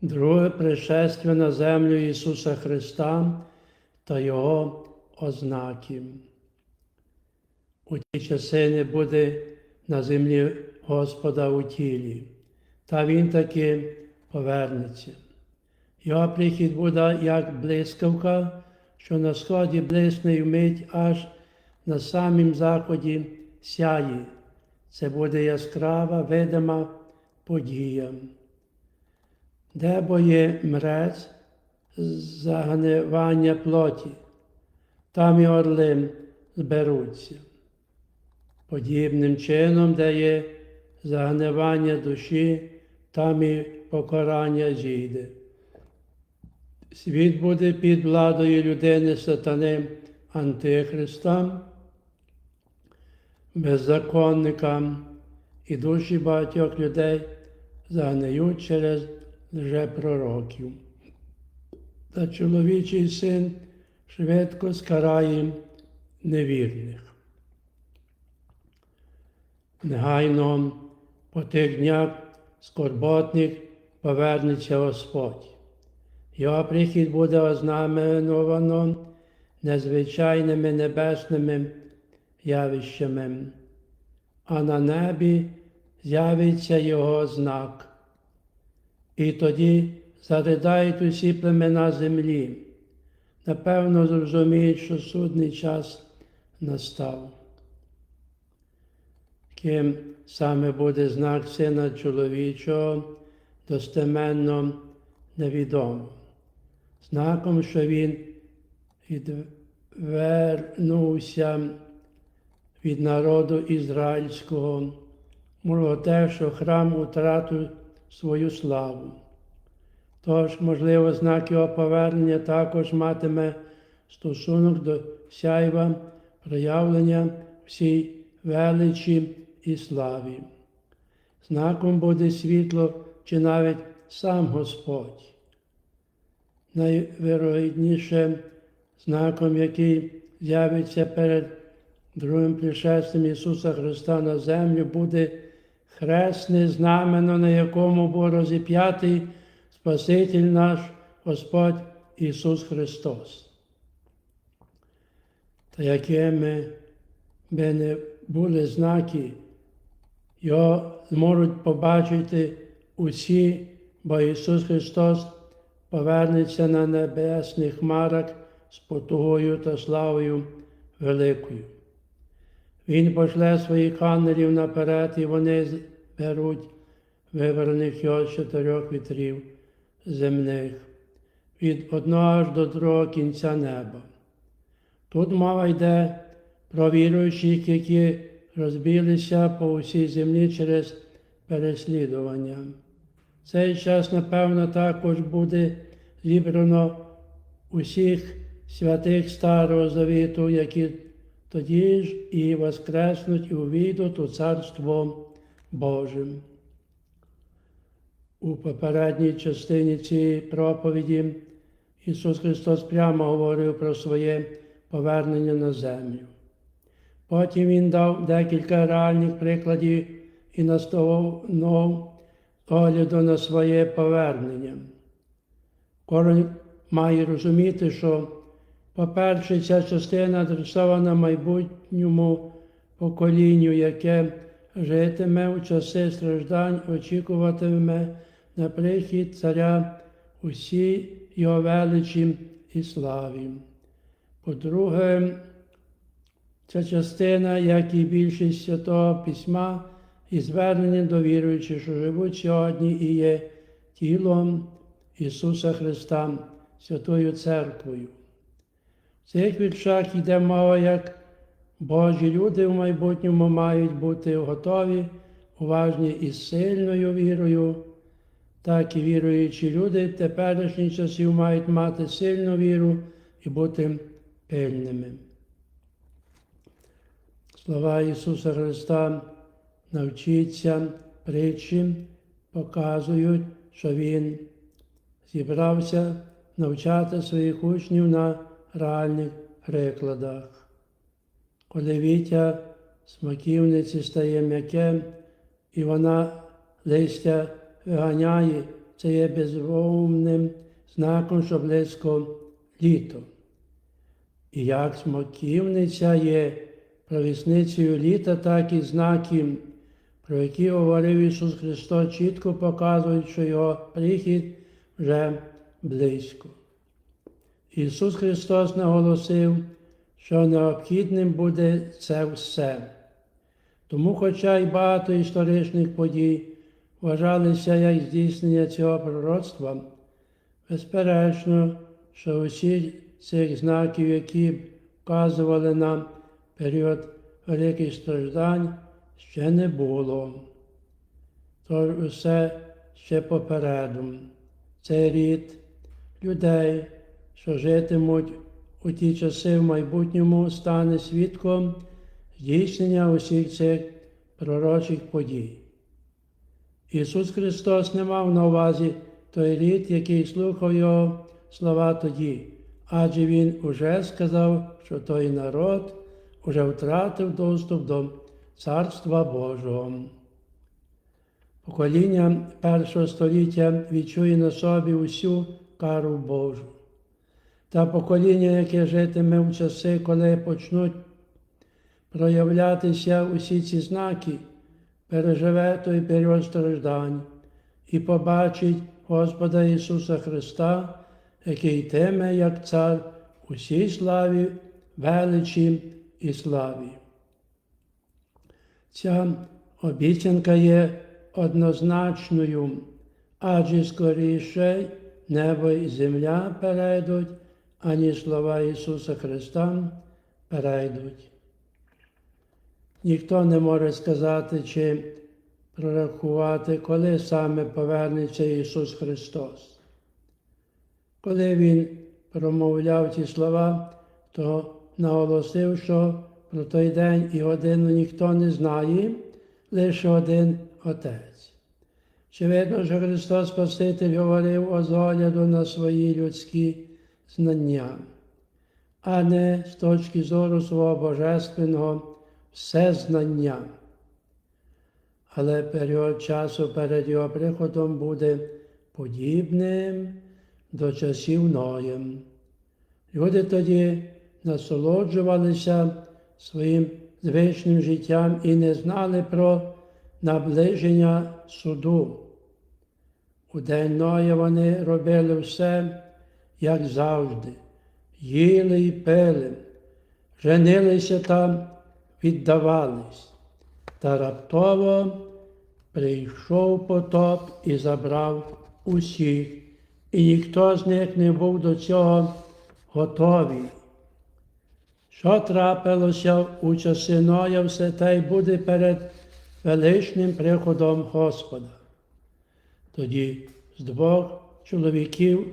Друге пришестя на землю Ісуса Христа та Його ознаки. У ті часи не буде на землі Господа у тілі, та Він таки повернеться. Його прихід буде як блискавка, що на сході блисне й вмить аж на самім заході сяє. Це буде яскрава, видима подія. Де бо є мрець загнивання плоті, там і орли зберуться. Подібним чином, де є загнивання душі, там і покарання зійде. Світ буде під владою людини сатани Антихриста, беззаконникам і душі багатьох людей загниють через лжепророків. Та чоловічий син швидко скарає невірних. Негайно по тих днях скорботних повернеться Господь. Його прихід буде ознаменовано незвичайними небесними явищами, а на небі з'явиться Його знак. І тоді заридають усі племена землі. Напевно, зрозуміють, що судний час настав. Ким саме буде знак Сина чоловічого, достеменно невідомо. Знаком, що він відвернувся від народу ізраїльського, було те, що храм утратив свою славу. Тож, можливо, знак його повернення також матиме стосунок до сяйва проявлення всій величі і славі. Знаком буде світло чи навіть сам Господь. Найвирогідніше знаком, який з'явиться перед другим пришестям Ісуса Христа на землю, буде хресне знамено, на якому був розіп'ятий Спаситель наш Господь Ісус Христос. Та якими би не були знаки, його зможуть побачити усі, бо Ісус Христос повернеться на небесних хмарах з потугою та славою великою. Він пошле своїх ангелів наперед, і вони зберуть вибраних його з чотирьох вітрів земних, від одного аж до другого кінця неба. Тут мова йде про віруючих, які розбілися по усій землі через переслідування. Цей час, напевно, також буде зібрано усіх святих Старого Завіту, які тоді ж і воскреснуть і увійдуть у Царство Боже. У попередній частині цієї проповіді Ісус Христос прямо говорив про своє повернення на землю. Потім Він дав декілька реальних прикладів і настановив огляду на своє повернення. Кожен має розуміти, що, по-перше, ця частина адресована майбутньому поколінню, яке житиме у часи страждань, очікуватиме на прихід царя усі його величі і славі. По-друге, ця частина, як і більшість Святого Письма, і звернення до віруючих, що живуть сьогодні і є тілом Ісуса Христа, Святою Церквою. Цих віршах йде мова, як Божі люди в майбутньому мають бути готові, уважні і сильною вірою, так і віруючі люди в теперішніх часів мають мати сильну віру і бути пильними. Слова Ісуса Христа навчіться притчі, показують, що Він зібрався навчати своїх учнів на реальних прикладах. Коли віття смаківниці стає м'яке, і вона листя виганяє, це є безумовним знаком, що близько літо. І як смоківниця є провісницею літа, так і знаки, про які говорив Ісус Христос, чітко показують, що Його прихід вже близько. Ісус Христос наголосив, що необхідним буде це все. Тому, хоча й багато історичних подій вважалися як здійснення цього пророцтва, безперечно, що усі цих знаків, які вказували на період великих страждань, ще не було. Тож усе ще попереду. Цей рід людей, що житимуть у ті часи в майбутньому, стане свідком здійснення усіх цих пророчих подій. Ісус Христос не мав на увазі той рід, який слухав Його слова тоді, адже Він уже сказав, що той народ уже втратив доступ до Царства Божого. Покоління першого століття відчує на собі усю кару Божу. Та покоління, яке житиме в часи, коли почнуть проявлятися усі ці знаки, переживе той період страждань і побачить Господа Ісуса Христа, який йтиме як цар усій славі, величі і славі. Ця обіцянка є однозначною, адже скоріше небо і земля перейдуть, ані слова Ісуса Христа перейдуть. Ніхто не може сказати чи прорахувати, коли саме повернеться Ісус Христос. Коли Він промовляв ці слова, то наголосив, що про той день і годину ніхто не знає, лише один Отець. Очевидно, що Христос Спаситель говорив з огляду на свої людські знання, а не з точки зору свого божественного всезнання. Але період часу перед його приходом буде подібним до часів Ноєм. Люди тоді насолоджувалися своїм звичним життям і не знали про наближення суду. У день Ноя вони робили все, як завжди, їли і пили, женилися та віддавались. Та раптово прийшов потоп і забрав усіх, і ніхто з них не був до цього готовий. Що трапилося у часи Ноя, все те й буде перед величним приходом Господа. Тоді з двох чоловіків,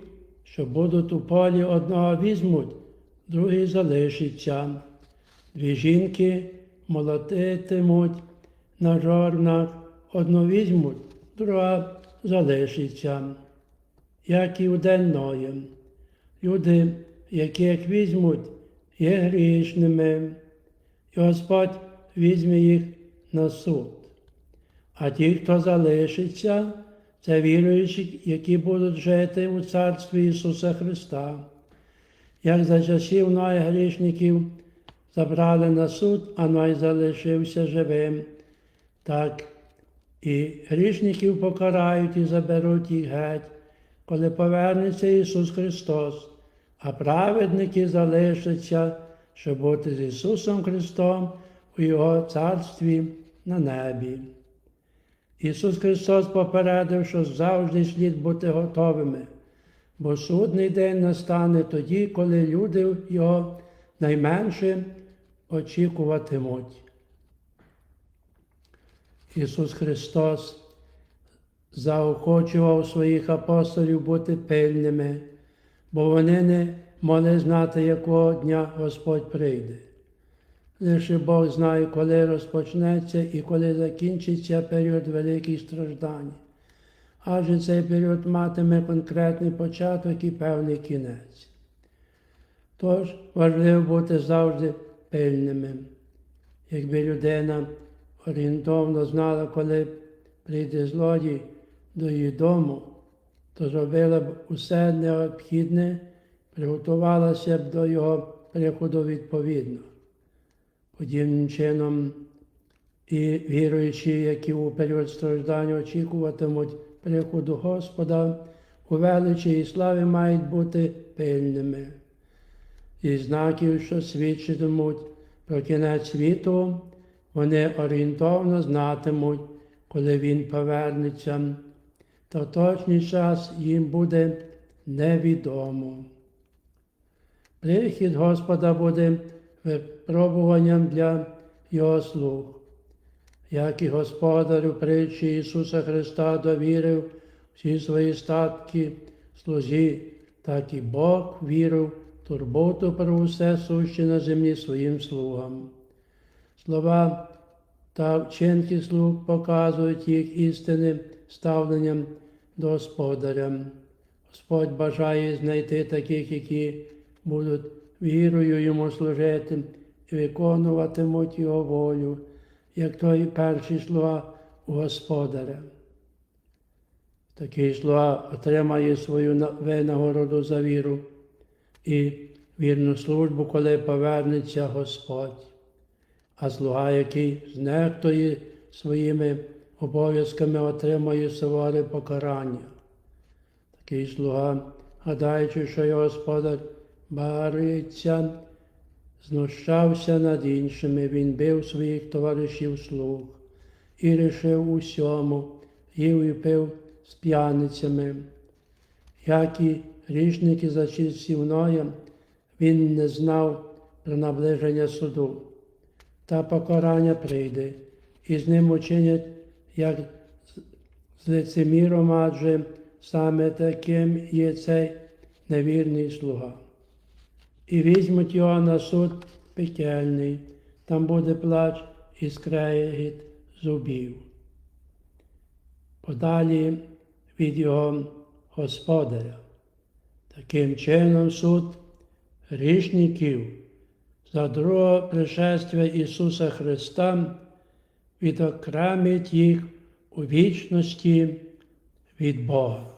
що будуть у полі одного візьмуть, другий залишиться. Дві жінки молотитимуть на жорнах, одну візьмуть, друга залишиться, як і у день Ноєм. Люди, яких візьмуть, є грішними, і Господь візьме їх на суд. А ті, хто залишиться, це віруючі, які будуть жити у Царстві Ісуса Христа. Як за часів Ноя грішників забрали на суд, а Ной залишився живим, так і грішників покарають і заберуть їх геть, коли повернеться Ісус Христос, а праведники залишаться, щоб бути з Ісусом Христом у Його Царстві на небі. Ісус Христос попередив, що завжди слід бути готовими, бо судний день настане тоді, коли люди Його найменше очікуватимуть. Ісус Христос заохочував своїх апостолів бути пильними, бо вони не могли знати, якого дня Господь прийде. Лише Бог знає, коли розпочнеться і коли закінчиться період великих страждань. Адже цей період матиме конкретний початок і певний кінець. Тож важливо бути завжди пильними. Якби людина орієнтовно знала, коли прийде злодій до її дому, то зробила б усе необхідне, приготувалася б до його приходу відповідно. Подібним чином і віруючі, які у період страждання очікуватимуть приходу Господа, у величі і славі мають бути пильними. І знаків, що свідчитимуть про кінець світу, вони орієнтовно знатимуть, коли він повернеться, та точний час їм буде невідомо. Прихід Господа буде випробуванням для Його слуг. Як і Господар у притчі Ісуса Христа довірив всі свої статки слузі, так і Бог вірив турботу про усе суще на землі своїм слугам. Слова та вчинки слуг показують їх істинним ставленням до Господаря. Господь бажає знайти таких, які будуть вірою йому служити і виконуватимуть його волю, як той перший слуга у Господаря. Такий слуга отримає свою винагороду за віру і вірну службу, коли повернеться Господь. А слуга, який знехтує своїми обов'язками, отримає суворе покарання. Такий слуга, гадаючи, що його господар бариться, знущався над іншими, він бив своїх товаришів слуг і рішив усьому, їв і пив з п'яницями. Як і річники за часів Ноя, він не знав про наближення суду. Та покарання прийде, і з ним учинять, як з лицеміром, адже саме таким є цей невірний слуга. І візьмуть його на суд пекельний, там буде плач і скрегіт зубів. Подалі від його господаря. Таким чином суд грішників за другого пришествия Ісуса Христа відокремить їх у вічності від Бога.